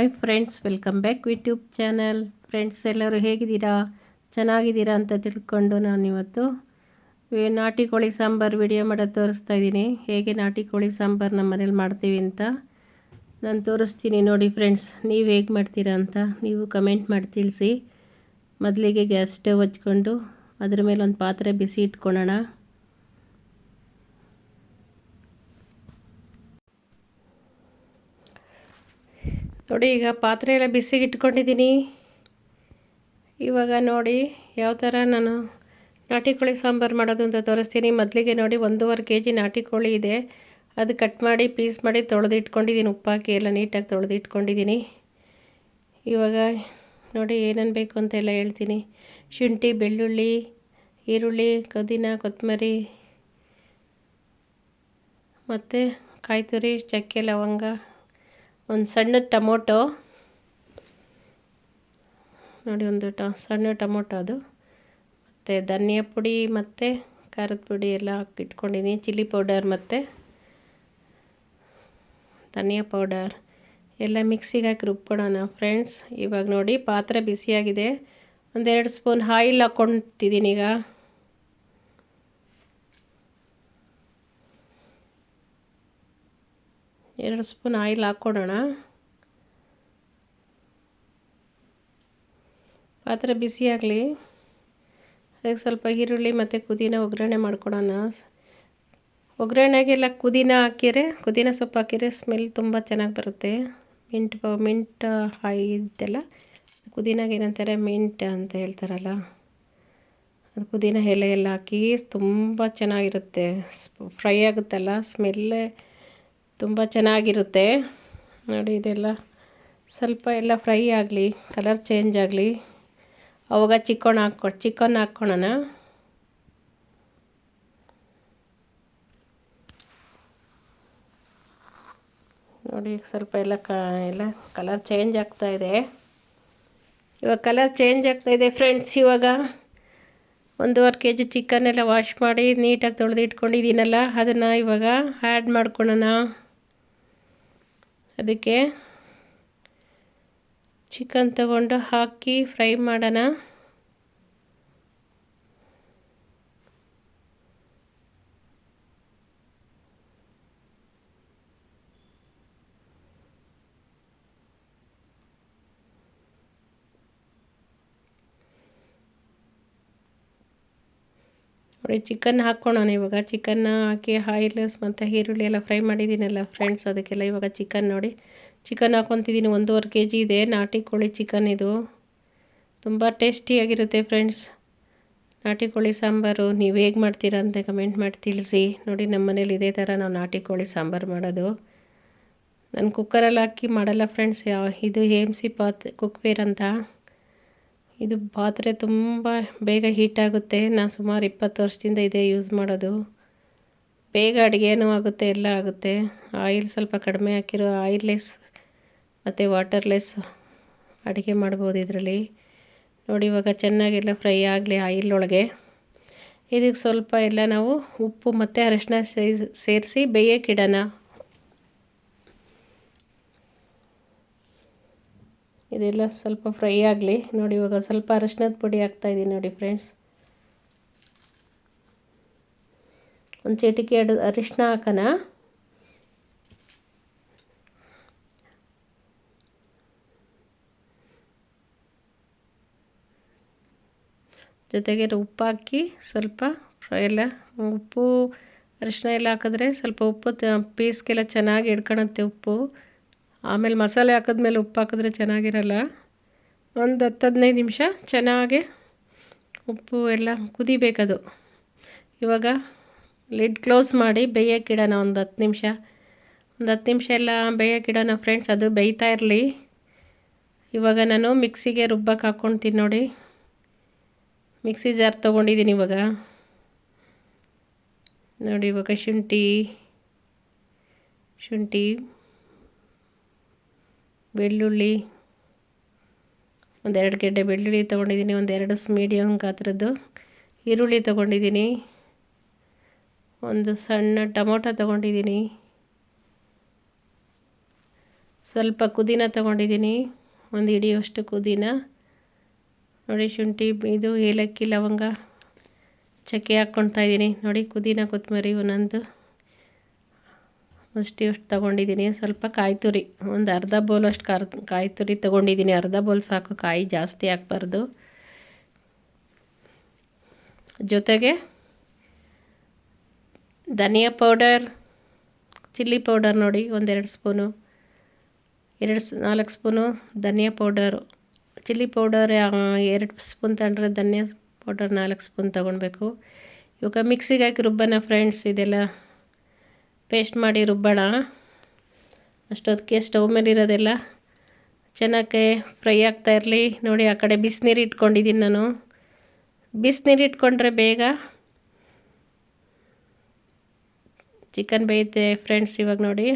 Hi friends welcome back YouTube channel friends ಎಲ್ಲರೂ ಹೇಗಿದ್ದೀರಾ? ಚೆನ್ನಾಗಿದ್ದೀರಾ ಅಂತ ತಿಳ್ಕೊಂಡು ನಾನು ಇವತ್ತು ನಾಟಿ ಕೋಳಿ ಸಾಂಬಾರು ವಿಡಿಯೋ ಮಾಡೋದು ತೋರಿಸ್ತಾ ಇದ್ದೀನಿ. ಹೇಗೆ ನಾಟಿ ಕೋಳಿ ಸಾಂಬಾರು ನಮ್ಮ ಮನೇಲಿ ಮಾಡ್ತೀವಿ ಅಂತ ನಾನು ತೋರಿಸ್ತೀನಿ ನೋಡಿ ಫ್ರೆಂಡ್ಸ್ ನೀವು ಹೇಗೆ ಮಾಡ್ತೀರಾ ಅಂತ ನೀವು ಕಮೆಂಟ್ ಮಾಡಿ ತಿಳಿಸಿ. ಮೊದಲಿಗೆ ಗ್ಯಾಸ್ ಸ್ಟವ್ ಹಚ್ಕೊಂಡು, ಅದ್ರ ಮೇಲೆ ಒಂದು ಪಾತ್ರೆ ಬಿಸಿ ಇಟ್ಕೊಳ್ಳೋಣ ನೋಡಿ, ಈಗ ಪಾತ್ರೆ ಎಲ್ಲ ಬಿಸಿಗೆ ಇಟ್ಕೊಂಡಿದ್ದೀನಿ ಇವಾಗ ನೋಡಿ ಯಾವ ಥರ ನಾನು ನಾಟಿ ಕೋಳಿ ಸಾಂಬಾರು ಮಾಡೋದು ಅಂತ ತೋರಿಸ್ತೀನಿ. ಮೊದಲಿಗೆ ನೋಡಿ ಒಂದೂವರೆ ಕೆ ಜಿ ನಾಟಿ ಕೋಳಿ ಇದೆ. ಅದು ಕಟ್ ಮಾಡಿ, ಪೀಸ್ ಮಾಡಿ ತೊಳೆದು ಇಟ್ಕೊಂಡಿದ್ದೀನಿ ಉಪ್ಪಾಕಿ ಎಲ್ಲ ನೀಟಾಗಿ ತೊಳೆದು ಇಟ್ಕೊಂಡಿದ್ದೀನಿ ಇವಾಗ ನೋಡಿ ಏನೇನು ಬೇಕು ಅಂತೆಲ್ಲ ಹೇಳ್ತೀನಿ. ಶುಂಠಿ, ಬೆಳ್ಳುಳ್ಳಿ, ಈರುಳ್ಳಿ ಕದಿನ ಕೊತ್ತಂಬರಿ, ಮತ್ತು ಕಾಯಿ ತುರಿ ಚಕ್ಕೆ, ಲವಂಗ. ಒಂದು ಸಣ್ಣ ಟೊಮೊಟೊ. ನೋಡಿ ಒಂದು ಟ, ಸಣ್ಣ ಟೊಮೊಟೊ ಅದು. ಮತ್ತು ಧನಿಯಾ ಪುಡಿ ಮತ್ತು ಖಾರದ ಪುಡಿ ಎಲ್ಲ ಹಾಕಿಟ್ಕೊಂಡಿದ್ದೀನಿ ಚಿಲ್ಲಿ ಪೌಡರ್ ಮತ್ತು ಧನಿಯಾ ಪೌಡರ್. ಎಲ್ಲ ಮಿಕ್ಸಿಗೆ ಹಾಕಿ ರುಬ್ಕೊಳ್ಳೋಣ ಫ್ರೆಂಡ್ಸ್. ಇವಾಗ ನೋಡಿ ಪಾತ್ರೆ ಬಿಸಿಯಾಗಿದೆ. ಒಂದೆರಡು ಸ್ಪೂನ್ ಆಯಿಲ್ ಹಾಕ್ಕೊಳ್ತಿದ್ದೀನಿ ಈಗ. ಎರಡು ಸ್ಪೂನ್ ಆಯಿಲ್ ಹಾಕ್ಕೊಡೋಣ. ಪಾತ್ರೆ ಬಿಸಿ ಆಗಲಿ. ಅದಕ್ಕೆ ಸ್ವಲ್ಪ ಈರುಳ್ಳಿ ಮತ್ತು ಪುದೀನ ಒಗ್ಗರಣೆ ಮಾಡ್ಕೊಡೋಣ. ಒಗ್ಗರಣೆಗೆಲ್ಲ ಪುದೀನ ಹಾಕಿರೆ ಪುದೀನ ಸೊಪ್ಪು ಹಾಕಿರೆ ಸ್ಮೆಲ್ ತುಂಬ ಚೆನ್ನಾಗಿ ಬರುತ್ತೆ. ಮಿಂಟ್ ಮಿಂಟ್ ಇದೆಲ್ಲ. ಪುದೀನಾಗೆ ಏನಂತಾರೆ? ಮಿಂಟ್ ಅಂತ ಹೇಳ್ತಾರಲ್ಲ. ಅದು ಪುದೀನ ಎಲೆ ಎಲ್ಲ ಹಾಕಿ ತುಂಬ ಚೆನ್ನಾಗಿರುತ್ತೆ. ಫ್ರೈ ಆಗುತ್ತಲ್ಲ ಸ್ಮೆಲ್ಲೇ ತುಂಬ ಚೆನ್ನಾಗಿರುತ್ತೆ. ನೋಡಿ ಇದೆಲ್ಲ. ಸ್ವಲ್ಪ ಎಲ್ಲ ಫ್ರೈ ಆಗಲಿ, ಕಲರ್ ಚೇಂಜ್ ಆಗಲಿ. ಅವಾಗ ಚಿಕನ್ ಹಾಕ್ಕೊ ಚಿಕನ್ ಹಾಕ್ಕೊಳೋಣ. ನೋಡಿ ಸ್ವಲ್ಪ ಎಲ್ಲ ಕ, ಎಲ್ಲ ಕಲರ್ ಚೇಂಜ್ ಆಗ್ತಾ ಇದೆ. ಇವಾಗ ಕಲರ್ ಚೇಂಜ್ ಆಗ್ತಾ ಇದೆ ಫ್ರೆಂಡ್ಸ್ ಇವಾಗ. ಒಂದೂವರೆ ಕೆ ಜಿ ಚಿಕನ್ನೆಲ್ಲ ವಾಶ್ ಮಾಡಿ ನೀಟಾಗಿ ತೊಳೆದು ಇಟ್ಕೊಂಡಿದ್ದೀನಲ್ಲ ಅದನ್ನು ಇವಾಗ ಆ್ಯಡ್ ಮಾಡ್ಕೊಳ್ಳೋಣ ಅದಕ್ಕೆ ಚಿಕನ್ ತಗೊಂಡು ಹಾಕಿ ಫ್ರೈ ಮಾಡೋಣ. ಚಿಕನ್ ಹಾಕ್ಕೊಳ್ಳೋಣ ಇವಾಗ. ಚಿಕನ್ ಹಾಕಿ ಆಯಿಲ್ ಮತ್ತು ಈರುಳ್ಳಿ ಎಲ್ಲ ಫ್ರೈ ಮಾಡಿದ್ದೀನಲ್ಲ ಫ್ರೆಂಡ್ಸ್ ಅದಕ್ಕೆಲ್ಲ ಇವಾಗ ಚಿಕನ್ ನೋಡಿ. ಚಿಕನ್ ಹಾಕ್ಕೊತಿದ್ದೀನಿ ಒಂದೂವರೆ ಕೆ ಜಿ ಇದೆ, ನಾಟಿ ಕೋಳಿ ಚಿಕನ್ ಇದು. ತುಂಬ ಟೇಸ್ಟಿಯಾಗಿರುತ್ತೆ ಫ್ರೆಂಡ್ಸ್ ನಾಟಿ ಕೋಳಿ ಸಾಂಬಾರು, ನೀವು ಹೇಗೆ ಮಾಡ್ತೀರಾ ಅಂತ ಕಮೆಂಟ್ ಮಾಡಿ ತಿಳಿಸಿ. ನೋಡಿ ನಮ್ಮ ಮನೇಲಿ ಇದೇ ಥರ ನಾವು ನಾಟಿ ಕೋಳಿ ಸಾಂಬಾರು ಮಾಡೋದು. ನಾನು ಕುಕ್ಕರಲ್ಲಿ ಹಾಕಿ ಮಾಡಲ್ಲ ಫ್ರೆಂಡ್ಸ್ ಯಾವ ಇದು ಎಂ ಸಿ ಪಾತ್ ಕುಕ್ವೇರ್ ಅಂತ. ಇದು ಪಾತ್ರೆ ತುಂಬ ಬೇಗ ಹೀಟ್ ಆಗುತ್ತೆ. ನಾನು ಸುಮಾರು ಇಪ್ಪತ್ತು ವರ್ಷದಿಂದ ಇದೇ ಯೂಸ್ ಮಾಡೋದು. ಬೇಗ ಅಡುಗೆನೂ ಆಗುತ್ತೆ, ಎಲ್ಲ ಆಗುತ್ತೆ. ಆಯಿಲ್ ಸ್ವಲ್ಪ ಕಡಿಮೆ ಹಾಕಿರೋ ಆಯಿಲ್ಲೆಸ್ ಮತ್ತು ವಾಟರ್ಲೆಸ್ ಅಡುಗೆ ಮಾಡ್ಬೋದು ಇದರಲ್ಲಿ. ನೋಡಿ ಇವಾಗ ಚೆನ್ನಾಗೆಲ್ಲ ಫ್ರೈ ಆಗಲಿ ಆಯಿಲ್ ಒಳಗೆ ಇದಕ್ಕೆ ಸ್ವಲ್ಪ ಎಲ್ಲ ನಾವು ಉಪ್ಪು ಮತ್ತು ಅರಶಿನ ಸೇರಿಸಿ ಬೇಯಕ್ಕಿಡೋಣ ಇದೆಲ್ಲ ಸ್ವಲ್ಪ ಫ್ರೈ ಆಗಲಿ. ನೋಡಿ, ಇವಾಗ ಸ್ವಲ್ಪ ಅರಶಿನದ ಪುಡಿ ಹಾಕ್ತಾಯಿದ್ದೀನಿ ನೋಡಿ ಫ್ರೆಂಡ್ಸ್ ಒಂದು ಚಿಟಿಕೆ ಎರಡು ಅರಿಶಿನ ಹಾಕೋಣ ಜೊತೆಗೆ ಉಪ್ಪು ಹಾಕಿ ಸ್ವಲ್ಪ ಫ್ರೈ ಎಲ್ಲ, ಉಪ್ಪು ಅರಿಶಿನ ಎಲ್ಲ ಹಾಕಿದ್ರೆ ಸ್ವಲ್ಪ ಉಪ್ಪು ಪೀಸ್ಗೆಲ್ಲ ಚೆನ್ನಾಗಿ ಹಿಡ್ಕೊಳತ್ತೆ ಉಪ್ಪು. ಆಮೇಲೆ ಮಸಾಲೆ ಹಾಕಿದ್ಮೇಲೆ ಉಪ್ಪು ಹಾಕಿದ್ರೆ ಚೆನ್ನಾಗಿರಲ್ಲ? ಒಂದು ಹತ್ತು ಹದಿನೈದು ನಿಮಿಷ ಚೆನ್ನಾಗಿ ಉಪ್ಪು ಎಲ್ಲ ಕುದಿಬೇಕದು. ಇವಾಗ ಲಿಡ್ ಕ್ಲೋಸ್ ಮಾಡಿ ಬೇಯೋಕ್ಕಿಡೋಣ ಒಂದು ಹತ್ತು ನಿಮಿಷ. ಒಂದು ಹತ್ತು ನಿಮಿಷ ಎಲ್ಲ ಬೇಯೋಕ್ಕಿಡೋಣ ಫ್ರೆಂಡ್ಸ್, ಅದು ಬೇಯ್ತಾ ಇರಲಿ. ಇವಾಗ ನಾನು ಮಿಕ್ಸಿಗೆ ರುಬ್ಬಕ್ಕೆ ಹಾಕ್ಕೊಳ್ತೀನಿ ನೋಡಿ. ಮಿಕ್ಸಿ ಜಾರ್ ತೊಗೊಂಡಿದ್ದೀನಿ ಇವಾಗ. ನೋಡಿ ಇವಾಗ ಶುಂಠಿ ಶುಂಠಿ ಬೆಳ್ಳುಳ್ಳಿ, ಒಂದೆರಡು ಗೆಡ್ಡೆ ಬೆಳ್ಳುಳ್ಳಿ ತೊಗೊಂಡಿದ್ದೀನಿ, ಒಂದೆರಡು ಮೀಡಿಯಮ್ ಗಾತ್ರದ್ದು ಈರುಳ್ಳಿ ತೊಗೊಂಡಿದ್ದೀನಿ, ಒಂದು ಸಣ್ಣ ಟೊಮೊಟೊ ತೊಗೊಂಡಿದ್ದೀನಿ, ಸ್ವಲ್ಪ ಕುದಿನ ತೊಗೊಂಡಿದ್ದೀನಿ, ಒಂದು ಹಿಡಿಯುವಷ್ಟು ಕುದಿನ ನೋಡಿ ಶುಂಠಿ, ಇದು ಏಲಕ್ಕಿ, ಲವಂಗ, ಚಕ್ಕೆ ಹಾಕ್ಕೊಳ್ತಾ ಇದ್ದೀನಿ. ನೋಡಿ ಕುದಿನ ಕೊತ್ತಂಬರಿ ಒಂದೊಂದು. ಅಷ್ಟು ತೊಗೊಂಡಿದ್ದೀನಿ. ಸ್ವಲ್ಪ ಕಾಯಿ ತುರಿ, ಒಂದು ಅರ್ಧ ಬೌಲ್ ಅಷ್ಟು ಕರ್, ಕಾಯಿ ತುರಿ ತೊಗೊಂಡಿದ್ದೀನಿ. ಅರ್ಧ ಬೌಲ್ ಸಾಕು, ಕಾಯಿ ಜಾಸ್ತಿ ಹಾಕ್ಬಾರ್ದು ಜೊತೆಗೆ ಧನಿಯಾ ಪೌಡರ್, ಚಿಲ್ಲಿ ಪೌಡರ್ ನೋಡಿ, ಒಂದೆರಡು ಸ್ಪೂನು, ಎರಡು ನಾಲ್ಕು ಸ್ಪೂನು ಧನಿಯಾ ಪೌಡರು. ಚಿಲ್ಲಿ ಪೌಡರ್ ಎರಡು ಸ್ಪೂನ್ ತಗೊಂಡ್ರೆ ಧನಿಯಾ ಪೌಡರ್ ನಾಲ್ಕು ಸ್ಪೂನ್ ತೊಗೊಳ್ಬೇಕು ಇವಾಗ ಮಿಕ್ಸಿಗೆ ಹಾಕಿ ರುಬ್ಬನ ಫ್ರೆಂಡ್ಸ್ ಇದೆಲ್ಲ ಪೇಸ್ಟ್ ಮಾಡಿ ರುಬ್ಬೋಣ. ಅಷ್ಟೊತ್ತಿಗೆ ಸ್ಟವ್ ಮೇಲೆ ಇರೋದೆಲ್ಲ ಚೆನ್ನಾಗಿ ಫ್ರೈ ಆಗ್ತಾ ಇರಲಿ. ನೋಡಿ, ಆ ಕಡೆ ಬಿಸಿನೀರು ಇಟ್ಕೊಂಡಿದ್ದೀನಿ ನಾನು. ಬಿಸಿನೀರು ಇಟ್ಕೊಂಡ್ರೆ ಬೇಗ ಚಿಕನ್ ಬೇಯುತ್ತೆ ಫ್ರೆಂಡ್ಸ್ ಇವಾಗ ನೋಡಿ.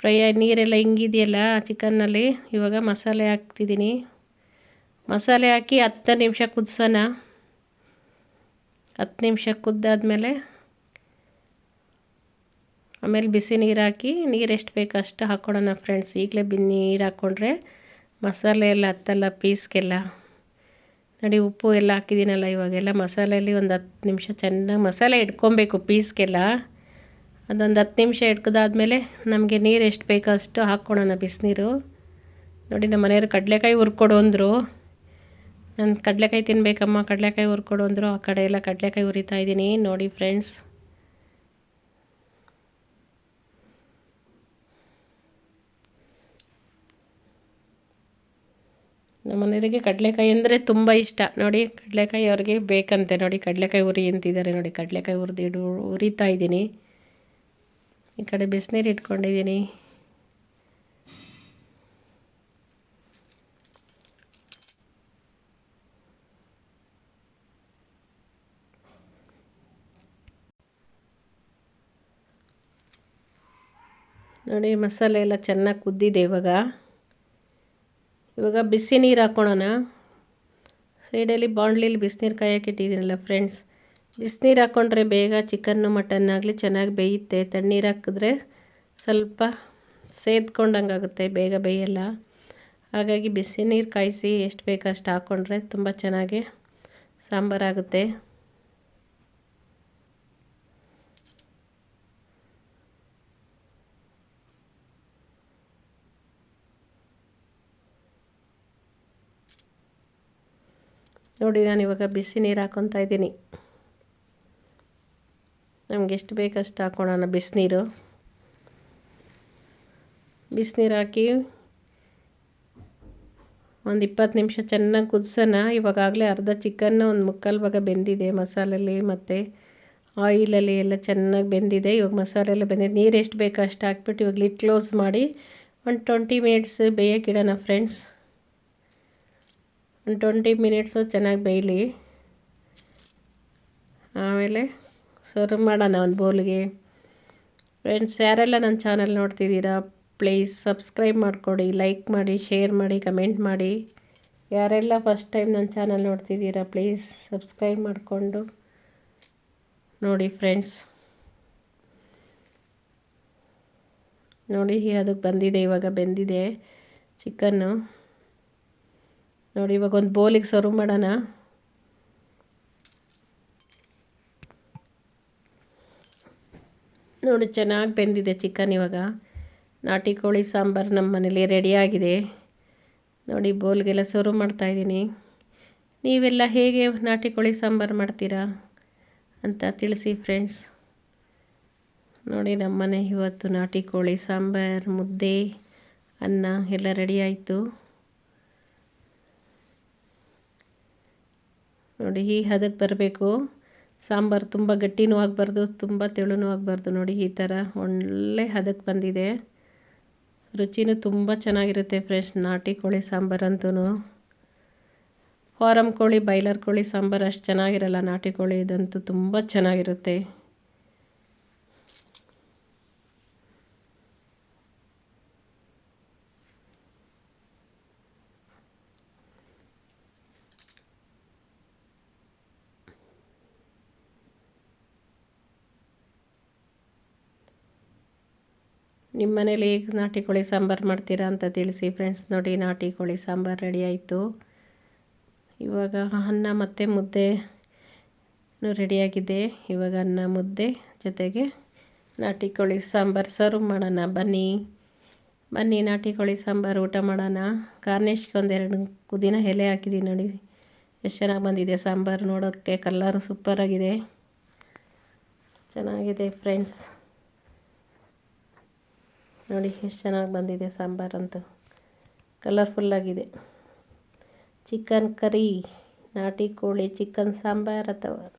ಫ್ರೈ ನೀರೆಲ್ಲ ಹಿಂಗಿದೆಯಲ್ಲ ಚಿಕನ್ನಲ್ಲಿ. ಇವಾಗ ಮಸಾಲೆ ಹಾಕ್ತಿದ್ದೀನಿ. ಮಸಾಲೆ ಹಾಕಿ ಹತ್ತು ನಿಮಿಷ ಕುದಿಸೋಣ. ಹತ್ತು ನಿಮಿಷ ಕುದ್ದಾದ್ಮೇಲೆ ಆಮೇಲೆ ಬಿಸಿ ನೀರು ಹಾಕಿ, ನೀರು ಎಷ್ಟು ಬೇಕು ಅಷ್ಟು ಹಾಕ್ಕೊಡೋಣ ಫ್ರೆಂಡ್ಸ್ ಈಗಲೇ ಬಿ ನೀರು ಹಾಕ್ಕೊಂಡ್ರೆ ಮಸಾಲೆ ಎಲ್ಲ ಹತ್ತಲ್ಲ ಪೀಸ್ಗೆಲ್ಲ ನೋಡಿ ಉಪ್ಪು ಎಲ್ಲ ಹಾಕಿದ್ದೀನಲ್ಲ ಇವಾಗೆಲ್ಲ ಮಸಾಲೆಯಲ್ಲಿ ಒಂದು ಹತ್ತು ನಿಮಿಷ ಚೆನ್ನಾಗಿ ಮಸಾಲೆ ಇಟ್ಕೊಬೇಕು ಪೀಸ್ಗೆಲ್ಲ ಅದೊಂದು ಹತ್ತು ನಿಮಿಷ ಇಟ್ಕದಾದ್ಮೇಲೆ ನಮಗೆ ನೀರು ಎಷ್ಟು ಬೇಕೋ ಅಷ್ಟು ಹಾಕ್ಕೊಳೋಣ ಬಿಸಿನೀರು ನೋಡಿ ನಮ್ಮ ಮನೆಯವರು ಕಡಲೆಕಾಯಿ ಹುರ್ಕೊಡು ಅಂದರು. ನಾನು ಕಡಲೆಕಾಯಿ ತಿನ್ನಬೇಕಮ್ಮ ಕಡಲೆಕಾಯಿ ಹುರ್ಕೊಡು ಅಂದರು. ಆ ಕಡೆ ಎಲ್ಲ ಕಡಲೆಕಾಯಿ ಹುರಿತಾ ಇದ್ದೀನಿ. ನೋಡಿ ಫ್ರೆಂಡ್ಸ್ ನಮ್ಮ ಮನೆಯವರಿಗೆ ಕಡಲೆಕಾಯಿ ಅಂದರೆ ತುಂಬ ಇಷ್ಟ. ನೋಡಿ, ಕಡಲೆಕಾಯಿ ಅವ್ರಿಗೆ ಬೇಕಂತೆ. ನೋಡಿ, ಕಡಲೆಕಾಯಿ ಉರಿ ಅಂತಿದ್ದಾರೆ. ನೋಡಿ, ಕಡಲೆಕಾಯಿ ಹುರಿದಿಡು ಉರಿತಾ ಇದ್ದೀನಿ. ಈ ಕಡೆ ಬಿಸಿನೀರು ಇಟ್ಕೊಂಡಿದ್ದೀನಿ. ನೋಡಿ, ಮಸಾಲೆ ಎಲ್ಲ ಚೆನ್ನಾಗಿ ಕುದ್ದಿದೆ ಇವಾಗ. ಇವಾಗ ಬಿಸಿ ನೀರು ಹಾಕ್ಕೊಳೋಣ ಸೈಡಲ್ಲಿ ಬಾಂಡ್ಲಿಲಿ ಬಿಸಿನೀರು ಕಾಯಕ್ಕೆ ಇಟ್ಟಿದ್ದೀನಲ್ಲ ಫ್ರೆಂಡ್ಸ್ ಬಿಸಿನೀರು ಹಾಕ್ಕೊಂಡ್ರೆ ಬೇಗ ಚಿಕನ್ನು ಮಟನ್ ಆಗಲಿ ಚೆನ್ನಾಗಿ ಬೇಯುತ್ತೆ. ತಣ್ಣೀರು ಹಾಕಿದ್ರೆ ಸ್ವಲ್ಪ ಸೇದ್ಕೊಂಡಂಗೆ ಆಗುತ್ತೆ, ಬೇಗ ಬೇಯಲ್ಲ. ಹಾಗಾಗಿ ಬಿಸಿ ನೀರು ಕಾಯಿಸಿ ಎಷ್ಟು ಬೇಕೋ ಅಷ್ಟು ಹಾಕ್ಕೊಂಡ್ರೆ ತುಂಬ ಚೆನ್ನಾಗಿ ಸಾಂಬಾರಾಗುತ್ತೆ ನೋಡಿ, ನಾನು ಇವಾಗ ಬಿಸಿ ನೀರು ಹಾಕ್ಕೊತಾ ಇದ್ದೀನಿ. ನಮ್ಗೆ ಎಷ್ಟು ಬೇಕಷ್ಟು ಹಾಕ್ಕೊಳೋಣ ಬಿಸಿನೀರು ಬಿಸಿನೀರು ಹಾಕಿ ಒಂದು ಇಪ್ಪತ್ತು ನಿಮಿಷ ಚೆನ್ನಾಗಿ ಕುದಿಸೋಣ. ಇವಾಗಲೇ ಅರ್ಧ ಚಿಕನ್ನು ಒಂದು ಮುಕ್ಕಾಲು ಭಾಗ ಬೆಂದಿದೆ. ಮಸಾಲೆಯಲ್ಲಿ ಮತ್ತು ಆಯಿಲಲ್ಲಿ ಎಲ್ಲ ಚೆನ್ನಾಗಿ ಬೆಂದಿದೆ. ಇವಾಗ ಮಸಾಲೆ ಎಲ್ಲ ಬೆಂದಿದೆ. ನೀರು ಎಷ್ಟು ಬೇಕೋ ಅಷ್ಟು ಹಾಕ್ಬಿಟ್ಟು ಇವಾಗ ಲಿಟ್ ಕ್ಲೋಸ್ ಮಾಡಿ ಒಂದು ಟ್ವೆಂಟಿ ಮಿನಿಟ್ಸ್ ಬೇಯಕ್ಕಿಡೋಣ ಫ್ರೆಂಡ್ಸ್ ಒಂದು ಟ್ವೆಂಟಿ ಮಿನಿಟ್ಸು ಚೆನ್ನಾಗಿ ಬೇಯಲಿ. ಆಮೇಲೆ ಸರ್ವ್ ಮಾಡೋಣ ಒಂದು ಬೌಲ್ಗೆ. ಫ್ರೆಂಡ್ಸ್ ಯಾರೆಲ್ಲ ನನ್ನ ಚಾನಲ್ ನೋಡ್ತಿದ್ದೀರಾ ಪ್ಲೀಸ್ ಸಬ್ಸ್ಕ್ರೈಬ್ ಮಾಡಿಕೊಡಿ ಲೈಕ್ ಮಾಡಿ ಶೇರ್ ಮಾಡಿ ಕಮೆಂಟ್ ಮಾಡಿ. ಯಾರೆಲ್ಲ ಫಸ್ಟ್ ಟೈಮ್ ನನ್ನ ಚಾನಲ್ ನೋಡ್ತಿದ್ದೀರಾ ಪ್ಲೀಸ್ ಸಬ್ಸ್ಕ್ರೈಬ್ ಮಾಡಿಕೊಂಡು ನೋಡಿ ಫ್ರೆಂಡ್ಸ್ ನೋಡಿ, ಅದಕ್ಕೆ ಬಂದಿದೆ, ಇವಾಗ ಬೆಂದಿದೆ ಚಿಕನ್ನು. ನೋಡಿ ಇವಾಗ ಒಂದು ಬೋಲಿಗೆ ಸರ್ವ್ ಮಾಡೋಣ. ನೋಡಿ, ಚೆನ್ನಾಗಿ ಬೆಂದಿದೆ ಚಿಕನ್ ಇವಾಗ. ನಾಟಿ ಕೋಳಿ ಸಾಂಬಾರು ನಮ್ಮ ಮನೇಲಿ ರೆಡಿಯಾಗಿದೆ ನೋಡಿ ಬೋಲ್ಗೆಲ್ಲ ಸರ್ವ್ ಮಾಡ್ತಾಯಿದ್ದೀನಿ ನೀವೆಲ್ಲ ಹೇಗೆ ನಾಟಿ ಕೋಳಿ ಸಾಂಬಾರು ಮಾಡ್ತೀರಾ ಅಂತ ತಿಳಿಸಿ ಫ್ರೆಂಡ್ಸ್ ನೋಡಿ, ನಮ್ಮನೆ ಇವತ್ತು ನಾಟಿ ಕೋಳಿ ಸಾಂಬಾರು, ಮುದ್ದೆ, ಅನ್ನ ಎಲ್ಲ ರೆಡಿ ಆಯಿತು. ನೋಡಿ, ಈ ಹದಕ್ಕೆ ಬರಬೇಕು. ಸಾಂಬಾರು ತುಂಬ ಗಟ್ಟಿನೂ ಆಗಬಾರ್ದು, ತುಂಬ ತೆಳುನೂ ಆಗಬಾರ್ದು ನೋಡಿ, ಈ ಥರ ಒಳ್ಳೆ ಹದಕ್ಕೆ ಬಂದಿದೆ. ರುಚಿನೂ ತುಂಬ ಚೆನ್ನಾಗಿರುತ್ತೆ ಫ್ರೆಶ್ ನಾಟಿ ಕೋಳಿ ಸಾಂಬಾರು ಅಂತೂ ಫಾರಮ್ ಕೋಳಿ, ಬಾಯ್ಲರ್ ಕೋಳಿ ಸಾಂಬಾರು ಅಷ್ಟು ಚೆನ್ನಾಗಿರಲ್ಲ ನಾಟಿ ಕೋಳಿ, ಇದಂತೂ ತುಂಬ ಚೆನ್ನಾಗಿರುತ್ತೆ. ನಿಮ್ಮ ಮನೇಲಿ ಹೇಗೆ ನಾಟಿ ಕೋಳಿ ಸಾಂಬಾರು ಮಾಡ್ತೀರಾ ಅಂತ ತಿಳಿಸಿ ಫ್ರೆಂಡ್ಸ್ ನೋಡಿ ನಾಟಿ ಕೋಳಿ ಸಾಂಬಾರು ರೆಡಿ ಆಯಿತು. ಇವಾಗ ಅನ್ನ ಮತ್ತು ಮುದ್ದೆ ರೆಡಿಯಾಗಿದೆ ಇವಾಗ ಅನ್ನ ಮುದ್ದೆ ಜೊತೆಗೆ ನಾಟಿ ಕೋಳಿ ಸಾಂಬಾರು ಸರ್ವ್ ಮಾಡೋಣ. ಬನ್ನಿ. ಬನ್ನಿ ನಾಟಿ ಕೋಳಿ ಸಾಂಬಾರು ಊಟ ಮಾಡೋಣ. ಗಾರ್ನಿಷ್ಗೆ ಒಂದೆರಡು ಕುದಿನ ಎಲೆ ಹಾಕಿದ್ದೀನಿ ನೋಡಿ. ಎಷ್ಟು ಚೆನ್ನಾಗಿ ಬಂದಿದೆ ಸಾಂಬಾರು ನೋಡೋಕ್ಕೆ. ಕಲ್ಲರು ಸೂಪರಾಗಿದೆ ಚೆನ್ನಾಗಿದೆ ಫ್ರೆಂಡ್ಸ್ ನೋಡಿ ಎಷ್ಟು ಚೆನ್ನಾಗಿ ಬಂದಿದೆ ಸಾಂಬಾರಂತೂ. ಕಲರ್ಫುಲ್ಲಾಗಿದೆ. ಚಿಕನ್ ಕರಿ ನಾಟಿ ಕೋಳಿ ಚಿಕನ್ ಸಾಂಬಾರು ಅಥವಾ